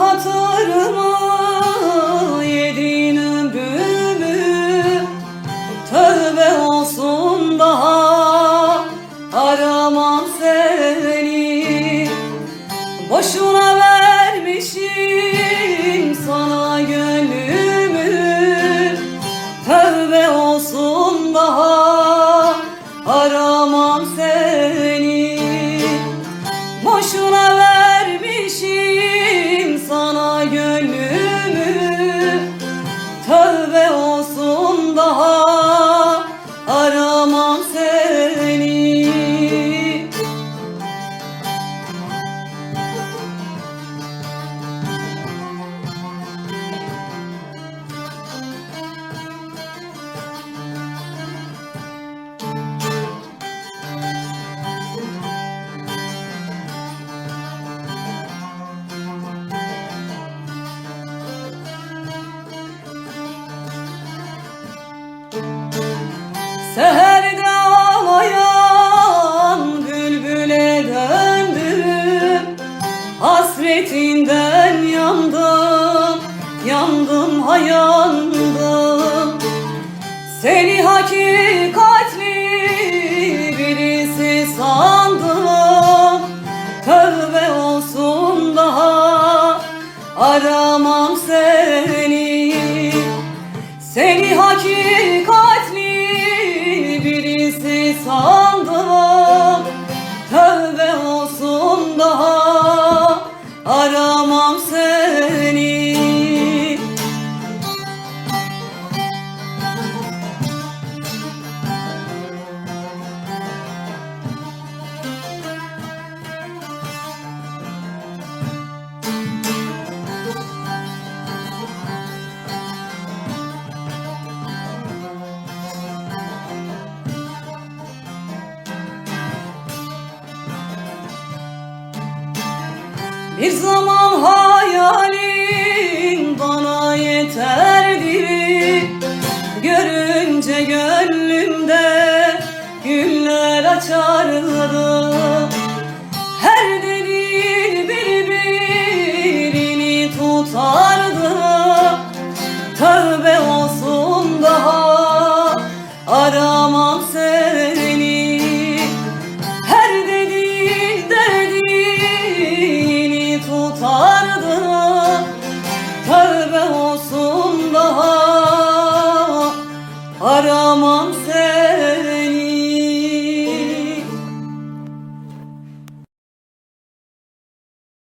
hatırımı Yedin ömrümü. Tövbe olsun daha Aramam seni. Boşuna vermişim sana gönlümü. Tövbe olsun daha aramam seni yandım Seni hakikatli birisi sandım. Tövbe olsun daha aramam seni. Seni hakikatli Bir zaman hayalin bana yeterdi. Görünce gönlümde güller açardı